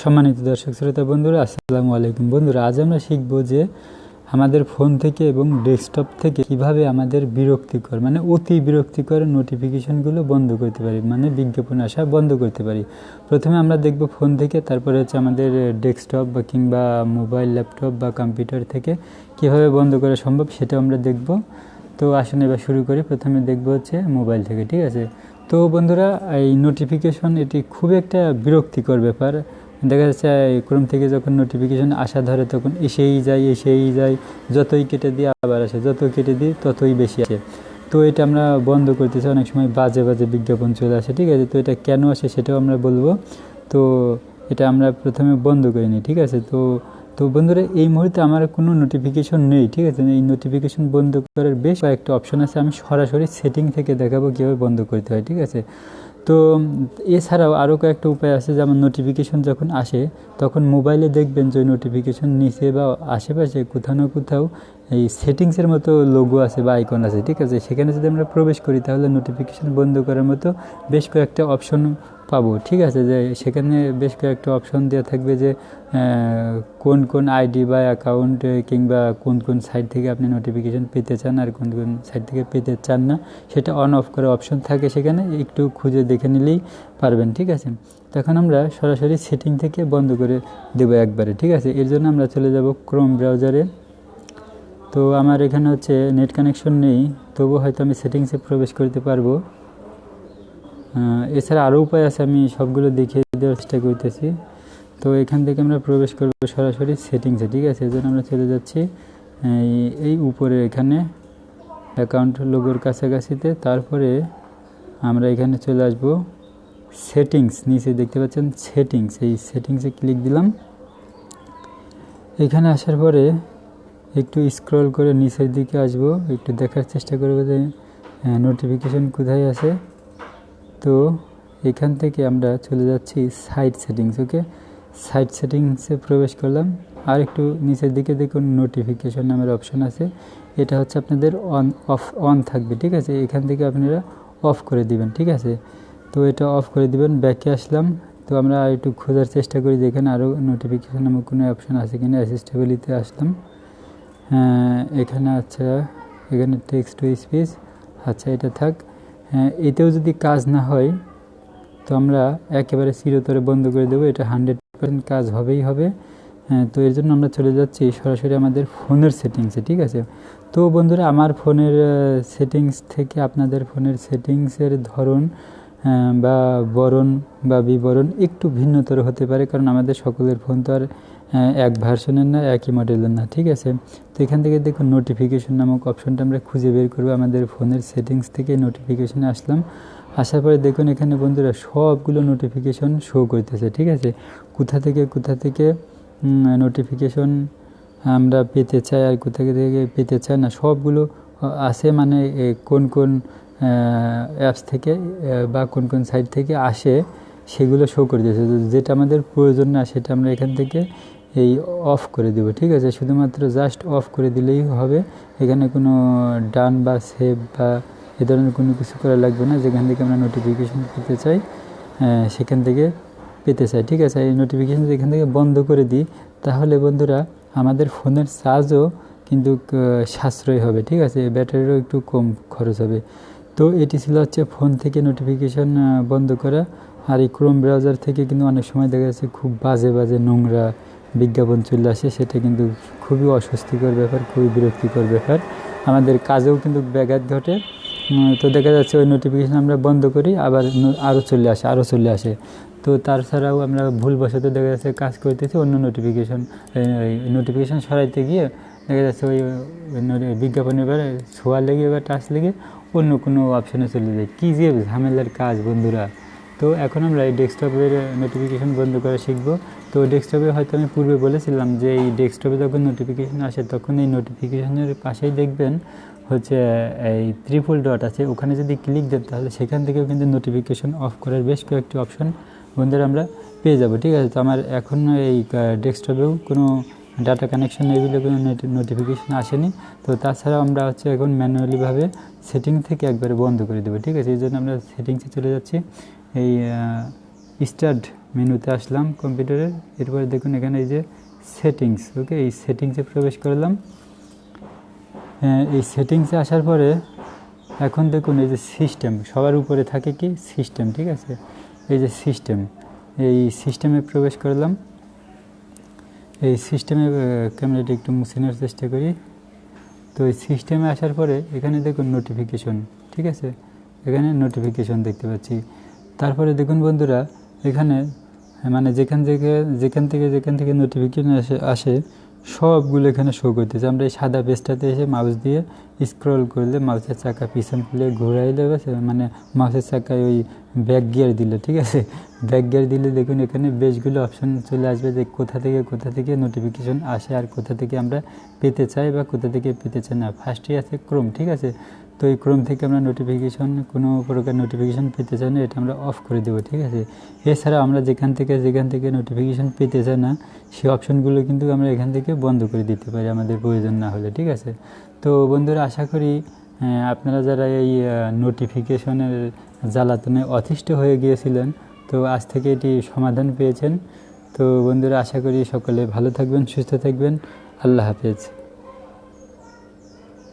সম্মানিত দর্শক শ্রোতা বন্ধুরা, আসসালামু আলাইকুম। বন্ধুরা, আজ আমরা শিখব যে আমাদের ফোন থেকে এবং ডেস্কটপ থেকে কীভাবে আমাদের বিরক্তিকর মানে অতি বিরক্তিকর নোটিফিকেশনগুলো বন্ধ করতে পারি মানে বিজ্ঞাপন আসা বন্ধ করতে পারি। প্রথমে আমরা দেখব ফোন থেকে, তারপরে হচ্ছে আমাদের ডেস্কটপ বা কিংবা মোবাইল, ল্যাপটপ বা কম্পিউটার থেকে কীভাবে বন্ধ করা সম্ভব সেটা আমরা দেখব। তো আসুন এবার শুরু করি। প্রথমে দেখব হচ্ছে মোবাইল থেকে, ঠিক আছে? তো বন্ধুরা, এই নোটিফিকেশন এটি খুব একটা বিরক্তিকর ব্যাপার। দেখা যাচ্ছে ক্রোম থেকে যখন নোটিফিকেশন আসা ধরে, তখন এসেই যায় এসেই যায়। যতই কেটে দিয়ে আবার আসে যত কেটে দিই ততই বেশি আসে। তো এটা আমরা বন্ধ করতেছি, অনেক সময় বাজে বাজে বিজ্ঞাপন চলে আসে, ঠিক আছে? তো এটা কেন আসে সেটাও আমরা বলব। তো এটা আমরা প্রথমে বন্ধ করে নিই, ঠিক আছে? তো তো বন্ধুরা, এই মুহূর্তে আমার কোনো নোটিফিকেশন নেই, ঠিক আছে? এই নোটিফিকেশন বন্ধ করার বেশ কয়েকটা অপশন আছে। আমি সরাসরি সেটিং থেকে দেখাবো কীভাবে বন্ধ করতে হয়, ঠিক আছে? তো এছাড়াও আরও কয়েকটা উপায় আছে, যেমন নোটিফিকেশন যখন আসে, তখন মোবাইলে দেখবেন যে নোটিফিকেশন নিচে বা আশেপাশে কোথাও না কোথাও এই সেটিংসের মতো লোগো আছে বা আইকন আছে, ঠিক আছে? সেখানে যদি আমরা প্রবেশ করি, তাহলে নোটিফিকেশন বন্ধ করার মতো বেশ কয়েকটা অপশন পাবো, ঠিক আছে? যে সেখানে বেশ কয়েকটা অপশন দেওয়া থাকবে যে কোন কোন আইডি বা অ্যাকাউন্ট কিংবা কোন কোন সাইট থেকে আপনি নোটিফিকেশন পেতে চান আর কোন কোন সাইট থেকে পেতে চান না, সেটা অন অফ করার অপশন থাকে সেখানে, একটু খুঁজে দেখে নিলেই পারবেন, ঠিক আছে? তখন আমরা সরাসরি সেটিং থেকে বন্ধ করে দেবো একবারে, ঠিক আছে? এর জন্য আমরা চলে যাব ক্রোম ব্রাউজারে তো আমার এখানে হচ্ছে নেট কানেকশন নেই তবু হয়তো আমি সেটিংসে প্রবেশ করতে পারব। এছাড়া আরও উপায় আছে, আমি সবগুলো দেখিয়ে দেওয়ার চেষ্টা করতেছি। তো এখান থেকে আমরা প্রবেশ করব সরাসরি সেটিংসে ঠিক আছে? এজন্য আমরা চলে যাচ্ছি, এই উপরে এখানে অ্যাকাউন্ট লোগোর কাছাকাছিতে। তারপরে আমরা এখানে চলে আসব সেটিংস নিচে দেখতে পাচ্ছেন সেটিংস এই সেটিংসে ক্লিক দিলাম। এখানে আসার পরে একটু স্ক্রল করে নিচের দিকে আসব, একটু দেখার চেষ্টা করব যে নোটিফিকেশন কোথায় আছে। তো এখান থেকে আমরা চলে যাচ্ছি সাইট সেটিংস ওকে সাইট সেটিংসে প্রবেশ করলাম। আর একটু নিচের দিকে দেখুন নোটিফিকেশন নামের অপশন আছে। এটা হচ্ছে আপনাদের অন অফ অন থাকবে, ঠিক আছে? এখান থেকে আপনারা অফ করে দিবেন, ঠিক আছে? তো এটা অফ করে দিবেন ব্যাকে আসলাম। তো আমরা একটু খোঁজার চেষ্টা করি, দেখেন আরও নোটিফিকেশান নামক কোনো অপশান আছে কিনা অ্যাসিস্টেবিলিতে আসলাম। এখানে আচ্ছা এখানে টেক্সট টু স্পিচ আচ্ছা এটা থাক। হ্যাঁ এতেও যদি কাজ না হয়, তো আমরা একেবারে চিরতরে বন্ধ করে দেবো। এটা হান্ড্রেড পার্সেন্ট কাজ হবেই হবে। হ্যাঁ তো এর জন্য আমরা চলে যাচ্ছি সরাসরি আমাদের ফোনের সেটিংসে ঠিক আছে? তো বন্ধুরা, আমার ফোনের সেটিংস থেকে আপনাদের ফোনের সেটিংসের ধরন বা বরণ বা বিবরণ একটু ভিন্নতর হতে পারে, কারণ আমাদের সকলের ফোন তো আর এক ভার্সনের না, একই মডেলের না, ঠিক আছে? তো এখান থেকে দেখুন নোটিফিকেশন নামক অপশনটা আমরা খুঁজে বের করব। আমাদের ফোনের সেটিংস থেকে নোটিফিকেশনে আসলাম। আসার পরে দেখুন এখানে বন্ধুরা সবগুলো নোটিফিকেশন শো করতেছে, ঠিক আছে? কোথা থেকে কোথা থেকে নোটিফিকেশন আমরা পেতে চাই আর কোথা থেকে পেতে চাই না, সবগুলো আছে মানে কোন কোন অ্যাপস থেকে বা কোন কোন সাইট থেকে আসে, সেগুলো শো করে দিয়েছে যেটা আমাদের প্রয়োজন না, সেটা আমরা এখান থেকে এই অফ করে দেব, ঠিক আছে? শুধুমাত্র জাস্ট অফ করে দিলেই হবে। এখানে কোনো ডান বা সেভ বা এ ধরনের কোনো কিছু করা লাগবে না। যেখান থেকে আমরা নোটিফিকেশান পেতে চাই সেখান থেকে পেতে চাই, ঠিক আছে? এই নোটিফিকেশান যেখান থেকে বন্ধ করে দিই, তাহলে বন্ধুরা আমাদের ফোনের চার্জও কিন্তু সাশ্রয় হবে, ঠিক আছে? ব্যাটারিরও একটু কম খরচ হবে। তো এটি ছিল হচ্ছে ফোন থেকে নোটিফিকেশান বন্ধ করা। আর এই ক্রোম ব্রাউজার থেকে কিন্তু অনেক সময় দেখা যাচ্ছে খুব বাজে বাজে নোংরা বিজ্ঞাপন চলে আসে, সেটা কিন্তু খুবই অস্বস্তিকর ব্যাপার, খুবই বিরক্তিকর ব্যাপার। আমাদের কাজেও কিন্তু ব্যাঘাত ঘটে। তো দেখা যাচ্ছে ওই নোটিফিকেশান আমরা বন্ধ করি, আবার আরও চলে আসে আরও চলে আসে। তো তাছাড়াও আমরা ভুলবশত দেখা যাচ্ছে কাজ করতেছি, অন্য নোটিফিকেশান নোটিফিকেশান সরাইতে গিয়ে দেখা যাচ্ছে ওই বিজ্ঞাপন এবার ছোঁয়া লেগে এবার টাচ লেগে অন্য কোনো অপশানে চলে যায়। কী যে ঝামেলার কাজ বন্ধুরা। তো এখন আমরা এই ডেস্কটপের নোটিফিকেশান বন্ধ করা শিখব। তো ডেস্কটপে হয়তো আমি পূর্বে বলেছিলাম যে এই ডেস্কটপে যখন নোটিফিকেশান আসে, তখন এই নোটিফিকেশানের পাশেই দেখবেন হচ্ছে এই ত্রিপুল ডট আছে। ওখানে যদি ক্লিক দেন, তাহলে সেখান থেকেও কিন্তু নোটিফিকেশান অফ করার বেশ কয়েকটি অপশন বন্ধুরা আমরা পেয়ে যাব, ঠিক আছে? তো আমার এখন এই ডেস্কটপেও কোনো ডাটা কানেকশন এগুলো কোনো নোটিফিকেশান আসেনি। তো তাছাড়াও আমরা হচ্ছে এখন ম্যানুয়ালিভাবে সেটিং থেকে একবারে বন্ধ করে দেবো, ঠিক আছে? এই জন্য আমরা সেটিংসে চলে যাচ্ছি। এই স্টার্ট মেনুতে আসলাম কম্পিউটারের এরপরে দেখুন এখানে এই যে সেটিংস ওকে এই সেটিংসে প্রবেশ করলাম। হ্যাঁ, এই সেটিংসে আসার পরে এখন দেখুন এই যে সিস্টেম সবার উপরে থাকে কি? সিস্টেম ঠিক আছে? এই যে সিস্টেম এই সিস্টেমে প্রবেশ করলাম। এই সিস্টেমে ক্যামেরাটি একটু মুছে নেওয়ার চেষ্টা করি। তো এই সিস্টেমে আসার পরে এখানে দেখুন নোটিফিকেশন ঠিক আছে? এখানে নোটিফিকেশন দেখতে পাচ্ছি। তারপরে দেখুন বন্ধুরা, এখানে মানে যেখান থেকে যেখান থেকে যেখান থেকে নোটিফিকেশন আসে আসে, সবগুলো এখানে শো করতেছে। আমরা এই সাদা পেজটাতে এসে মাউস দিয়ে স্ক্রল করলে মাউসের চাকা পিছন খুলে ঘুরাইলে মানে মাউসের চাকায় ওই ব্যাক গিয়ার দিলে, ঠিক আছে? ব্যাক গিয়ার দিলে দেখুন এখানে বেশগুলো অপশান চলে আসবে যে কোথা থেকে কোথা থেকে নোটিফিকেশন আসে আর কোথা থেকে আমরা পেতে চাই বা কোথা থেকে পেতে চাই না। ফার্স্টেই আছে ক্রোম ঠিক আছে? তো এই ক্রোম থেকে আমরা নোটিফিকেশন কোনো প্রকার নোটিফিকেশন পেতে চাই না, এটা আমরা অফ করে দেবো, ঠিক আছে? এছাড়া আমরা যেখান থেকে যেখান থেকে নোটিফিকেশন পেতে চাই না সেই অপশনগুলো কিন্তু আমরা এখান থেকে বন্ধ করে দিতে পারি আমাদের প্রয়োজন না হলে, ঠিক আছে? তো বন্ধুরা, আশা করি আপনারা যারা এই নোটিফিকেশনের জ্বালাতনে অতিষ্ঠ হয়ে গিয়েছিলেন, তো আজ থেকে এটি সমাধান পেয়েছেন। তো বন্ধুরা, আশা করি সকলে ভালো থাকবেন, সুস্থ থাকবেন। আল্লাহ হাফেজ।